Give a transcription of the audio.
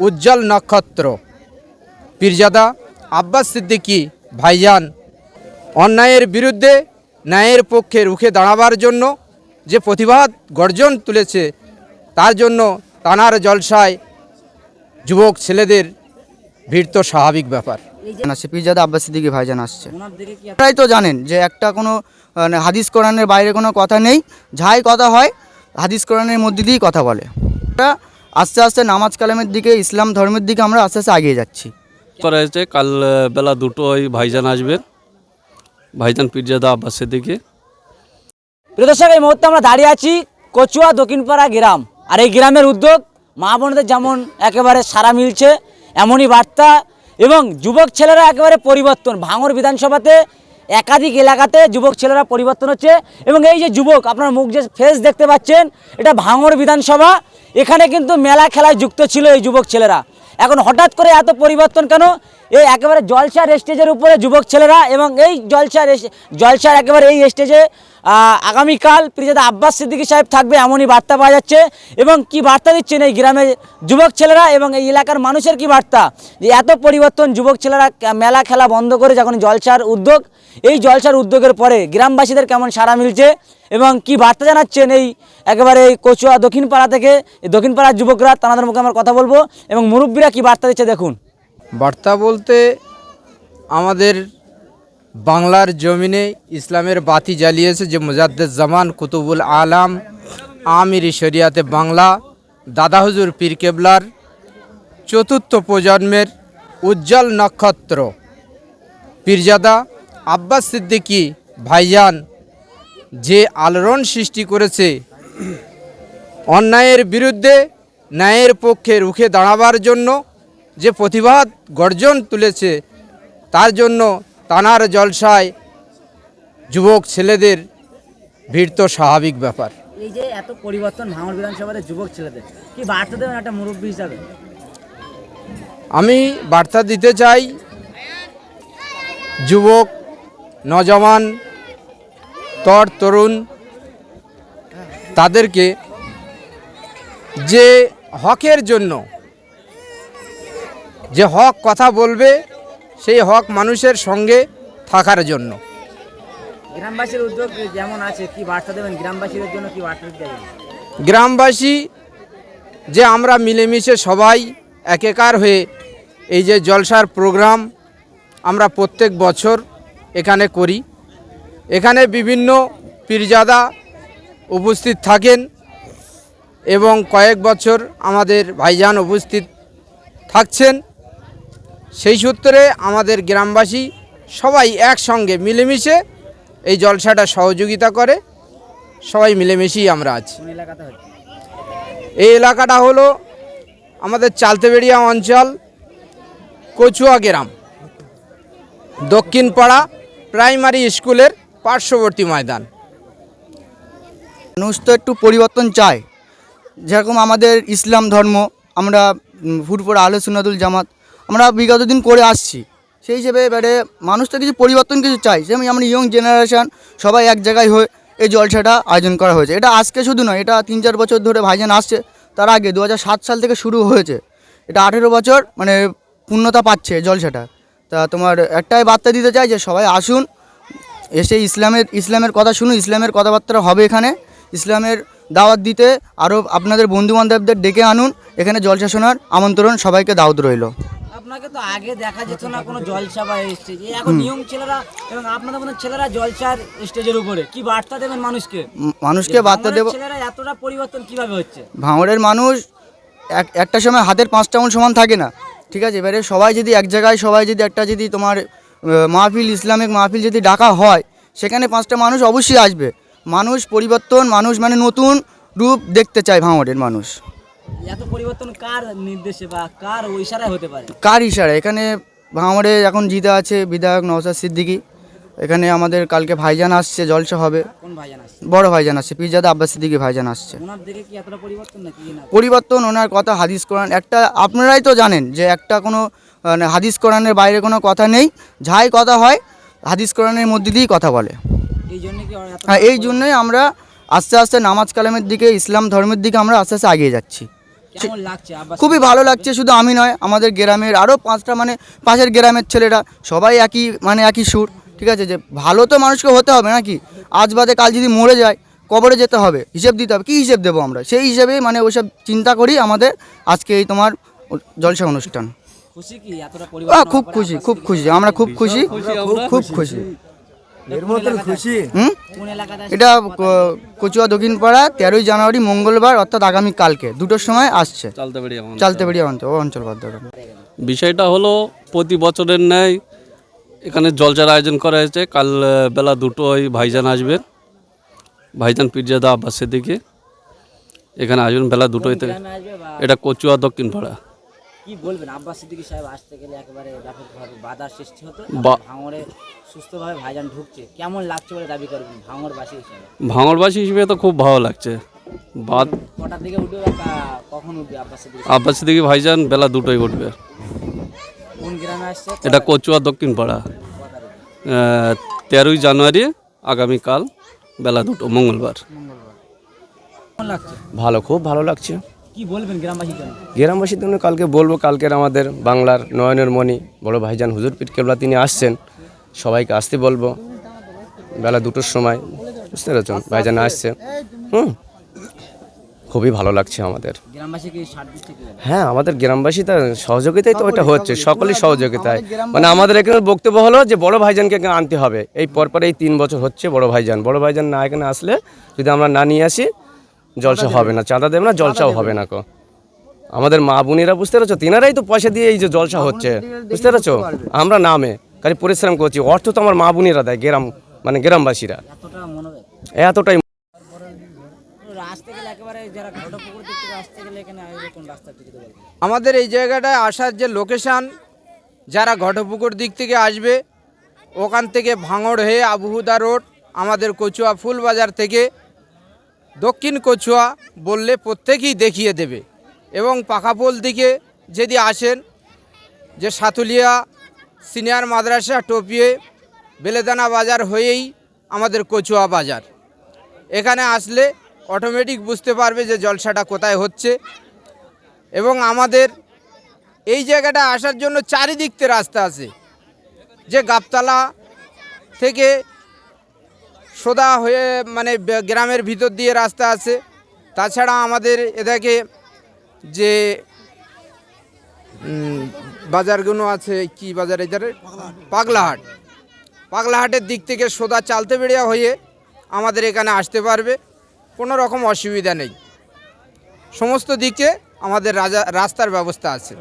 উজ্জ্বল নক্ষত্র। পীরজাদা আব্বাস সিদ্দিকী ভাইজান অন্যায়ের বিরুদ্ধে ন্যায়ের পক্ষে রুখে দাঁড়াবার জন্য যে প্রতিবাদ গর্জন তুলেছে তার জন্য তানার জলসায় যুবক ছেলেদের ভিড় তো স্বাভাবিক ব্যাপার। আসছে পীরজাদা আব্বাস সিদ্দিকী ভাইজান আসছে। আপনারাই তো জানেন যে একটা কোনো মানে হাদিস কোরআনের বাইরে কোনো কথা নেই। যাই কথা হয় হাদিস কোরআনের মধ্যে দিয়েই কথা বলে। আস্তে আস্তে নামাজ কালামের দিকে ইসলাম ধর্মের দিকে আমরা আস্তে আস্তে এগিয়ে যাচ্ছি। করা হয়েছে কাল বেলা দুটোয় ভাইজান আসবেন ভাইজান পীরজাদা আব্বাসের দিকে। প্রিয় দর্শক এই মুহূর্তে আমরা দাঁড়িয়ে আছি কচুয়া দক্ষিণপাড়া গ্রাম। আর এই গ্রামের উদ্যোগ মা বোনদের যেমন একেবারে সারা মিলছে এমনই বার্তা এবং যুবক ছেলেরা একেবারে পরিবর্তন। ভাঙর বিধানসভাতে একাধিক এলাকাতে যুবক ছেলেরা পরিবর্তন হচ্ছে এবং এই যে যুবক, আপনার মুখ যে ফেস দেখতে পাচ্ছেন, এটা ভাঙর বিধানসভা। এখানে কিন্তু মেলা খেলায় যুক্ত ছিল এই যুবক ছেলেরা। এখন হঠাৎ করে এত পরিবর্তন কেন? এই একেবারে জলসার স্টেজের উপরে যুবক ছেলেরা এবং এই জলসার জলসার একেবারে এই স্টেজে আগামীকাল প্রিয়জাদা আব্বাস সিদ্দিকী সাহেব থাকবে এমনই বার্তা পাওয়া যাচ্ছে। এবং কি বার্তা দিচ্ছেন এই গ্রামের যুবক ছেলেরা এবং এই এলাকার মানুষের কি বার্তা? যে এত পরিবর্তন যুবক ছেলেরা মেলা খেলা বন্ধ করে যখন জলসার উদ্যোগ, এই জলসার উদ্যোগের পরে গ্রামবাসীদের কেমন সাড়া মিলছে? এবং কি বার্তা জানাচ্ছেন এই একেবারে এই কচুয়া দক্ষিণপাড়া থেকে? দক্ষিণপাড়ার যুবকরা তাদের মুখে আমরা কথা বলব। এবং মুরব্বীরা কি বার্তা দিচ্ছে দেখুন। বার্তা বলতে আমাদের বাংলার জমিনে ইসলামের বাতি জ্বালিয়েছে যে মুজাদ্দেদ জামান কুতুবুল আলাম, আমির শরিয়াতে বাংলা, দাদা হুজুর পীর কেবলার চতুর্থ প্রজন্মের উজ্জ্বল নক্ষত্র। পীরজাদা আব্বাস সিদ্দিকী ভাইজান যে আলোড়ন সৃষ্টি করেছে অন্যায়ের বিরুদ্ধে ন্যায়ের পক্ষে রুখে দাঁড়াবার জন্য যে প্রতিবাদ গর্জন তুলেছে তার জন্য তানার জলসায় যুবক ছেলেদের ভিড় তো স্বাভাবিক ব্যাপার। এই যে এত পরিবর্তন ভাঙর বিধানসভাতে যুবক ছেলেদের কি বার্তা দেবেন একটা মুরব্বী হিসাবে? আমি বার্তা দিতে চাই যুবক নজওয়ান তর তরুণ তাদেরকে যে হকের জন্য যে হক কথা বলবে সেই হক মানুষের সঙ্গে থাকার জন্য। গ্রামবাসীর উদ্যোগ যেমন আছে কি বার্তা দেবেন? গ্রামবাসীদের জন্য কি বার্তা দেবেন গ্রামবাসী যে আমরা মিলেমিশে সবাই একেকার হয়ে এই যে জলসার প্রোগ্রাম আমরা প্রত্যেক বছর এখানে করি। এখানে বিভিন্ন পীরজাদা উপস্থিত থাকেন এবং কয়েক বছর আমাদের ভাইজান উপস্থিত থাকছেন। সেই সূত্রে আমাদের গ্রামবাসী সবাই একসঙ্গে মিলেমিশে এই জলসাটা সহযোগিতা করে। সবাই মিলেমিশেই আমরা আছি। এই এলাকাটা হলো আমাদের চালতেবেড়িয়া অঞ্চল কচুয়া গ্রাম। দক্ষিণপাড়া প্রাইমারি স্কুলের পার্শ্ববর্তী ময়দান। মানুষ তো একটু পরিবর্তন চায়। যেরকম আমাদের ইসলাম ধর্ম আমরা উম, ফুটপুর আলো সুনাদুল জামাত আমরা বিগত দিন করে আসছি। সেই হিসেবে এবারে মানুষ তো কিছু পরিবর্তন কিছু চাই যেমন আমরা ইয়ং জেনারেশান সবাই এক জায়গায় হয়ে এই জলসাটা আয়োজন করা হয়েছে। এটা আজকে শুধু নয় এটা তিন চার বছর ধরে ভাইজান আসছে তার আগে দু হাজার সাত সাল থেকে শুরু হয়েছে। এটা আঠেরো বছর মানে পূর্ণতা পাচ্ছে জলসাটা। তা তোমার একটাই বার্তা দিতে চাই যে সবাই আসুন এসে ইসলামের ইসলামের কথা শুনুন ইসলামের কথাবার্তা হবে এখানে। ইসলামের দাওয়াত দিতে আরও আপনাদের বন্ধু বান্ধবদের ডেকে আনুন। এখানে জলসা শোনার আমন্ত্রণ সবাইকে দাওয়াত রইল। আপনাকে তো আগে দেখা যেত না কোনো জলসা বা স্টেজে এখন নিয়ম ছেলেরা এবং আপনাদের মতো ছেলেরা জলসার স্টেজের উপরে। কি বার্তা দেবেন মানুষকে? মানুষকে বার্তা দেব ছেলেরা এতটা পরিবর্তন কীভাবে হচ্ছে? ভাঙড়ের মানুষ এক একটা সময় হাতের পাঁচটা সমান থাকে না। ঠিক আছে এবারে সবাই যদি এক জায়গায় সবাই যদি একটা যদি তোমার মাহফিল ইসলামিক মাহফিল যদি ডাকা হয় সেখানে পাঁচটা মানুষ অবশ্যই আসবে। মানুষ পরিবর্তন মানুষ মানে নতুন রূপ দেখতে চায় ভাঙড়ের মানুষ। এত পরিবর্তন কার নির্দেশে বা কার ইশারায় হতে পারে? কার ইশারা এখানে ভাঙড়ে এখন জিতে আছে বিধায়ক নওসাদ সিদ্দিকী। এখানে আমাদের কালকে ভাইজান আসছে জলসা হবে। কোন ভাইজান আসছে? বড় ভাইজান আসছে পিরজাদা আব্বাস সিদ্দিকী ভাইজান আসছে। পরিবর্তন ওনার কথা হাদিস কোরআন একটা আপনারাই তো জানেন যে একটা কোনো হাদিস কোরআনের বাইরে কোনো কথা নেই। যাই কথা হয় হাদিস কোরআনের মধ্যে দিয়েই কথা বলে। এই হ্যাঁ এই জন্যই আমরা আস্তে আস্তে নামাজ কালামের দিকে ইসলাম ধর্মের দিকে আমরা আস্তে আস্তে এগিয়ে যাচ্ছি। খুবই ভালো লাগছে শুধু আমি নয় আমাদের গ্রামের আরও পাঁচটা মানে পাশের গ্রামের ছেলেরা সবাই একই মানে একই সুর ঠিক আছে? যে ভালো তো মানুষকে হতে হবে নাকি? আজ বাদে কাল যদি মরে যায় কবরে যেতে হবে হিসেব দিতে হবে কী হিসেব দেবো আমরা? সেই হিসেবে মানে ওইসব চিন্তা করি আমাদের আজকে এই তোমার জলসা অনুষ্ঠান। খুব খুশি খুব খুশি। আমরা খুব খুশি? খুব খুব খুশি? খুশি। হুম? এটা কচুয়া দক্ষিণপাড়া তেরোই জানুয়ারি মঙ্গলবার অর্থাৎ আগামী কালকে। দুটোর সময় আসছে। চালতে পারি আমার অঞ্চল অঞ্চল বিষয়টা হলো প্রতি বছরের ন্যায় এখানে জলচার আয়োজন করা হয়েছে। কাল বেলা দুটোয় ভাইজান আসবেন। ভাইজান পীরজাদা আব্বাস দিকে। এখানে আসবেন বেলা দুটোয় থেকে এটা কচুয়া দক্ষিণ পাড়া কি বলবেন? আব্বাস সিদ্দিকী সাহেব আসতে গেলে একেবারে ব্যাপকভাবে বাধার সৃষ্টি হতো বা- ভাঙড়ে সুস্থভাবে ভাইজান ঢুকছে। কেমন লাগছে বলে দাবি করবেন ভাঙড়বাসী হিসাবে? ভাঙড়বাসী হিসেবে তো খুব ভালো লাগছে। বাদ কটার দিকে উঠবে বা কখন উঠবে আব্বাস সিদ্দিকী আব্বাস সিদ্দিকি ভাইজান বেলা দুটোয় উঠবে। কোন গ্রামে আসছে? এটা কচুয়া দক্ষিণ পাড়া তেরোই জানুয়ারি আগামীকাল বেলা দুটো মঙ্গলবার। লাগছে? ভালো খুব ভালো লাগছে। কি বলবেন গ্রামবাসীর জন্য? গ্রামবাসীর জন্য কালকে বলব কালকের আমাদের বাংলার নয়নের মণি বড় ভাইজান হুজুর পীর কেবলা তিনি আসছেন। সবাইকে আসতে বলব। বেলা দুটোর সময় বুঝতে পেরেছেন? ভাইজান আসছে। হুম। খুবই ভালো লাগছে আমাদের? হ্যাঁ আমাদের গ্রামবাসী তার সহযোগিতাই তো ওটা হচ্ছে সকলেই সহযোগিতায়। মানে আমাদের এখানে বক্তব্য হলো যে বড় ভাইজানকে আনতে হবে। এই পরপর এই তিন বছর হচ্ছে বড় ভাইজান। বড় ভাইজান না এখানে আসলে যদি আমরা না নিয়ে আসি জলসা হবে না চাঁদা দেবে না জলসাও হবে না। কো। আমাদের মা বোনেরা বুঝতে পেরেছ? তিনারাই তো পয়সা দিয়ে এই যে জলসা হচ্ছে। বুঝতে পেরেছ? আমরা নামে খালি পরিশ্রম করছি। অর্থ তো আমার মা বোনেরা দেয় গ্রাম মানে গ্রামবাসীরা। এতটাই আমাদের এই জায়গাটায় আসার যে লোকেশান যারা ঘটপুকুর দিক থেকে আসবে ওখান থেকে ভাঙড় হয়ে আবুহুদা রোড আমাদের কচুয়া ফুল বাজার থেকে দক্ষিণ কচুয়া বললে প্রত্যেকেই দেখিয়ে দেবে। এবং পাখাপোল দিকে যদি আসেন, যে সাতুলিয়া সিনিয়র মাদ্রাসা টপিয়ে বেলেদানা বাজার হয়েই আমাদের কচুয়া বাজার। এখানে আসলে অটোমেটিক বুঝতে পারবে যে জলসাটা কোথায় হচ্ছে। এবং আমাদের এই জায়গাটা আসার জন্য চারিদিকতে রাস্তা আছে। যে গাবতলা থেকে সোদা হয়ে মানে গ্রামের ভিতর দিয়ে রাস্তা আছে। তাছাড়া আমাদের এদিকে যে বাজারগুলো আছে, কি বাজার এধারে পাগলাহাট। পাগলাহাটের দিক থেকে সোদা চালতে বেড়িয়া হয়ে আমাদের এখানে আসতে পারবে। কোনো রকম অসুবিধা নেই। সমস্ত দিকে আমাদের রাজা, রাস্তার ব্যবস্থা আছে।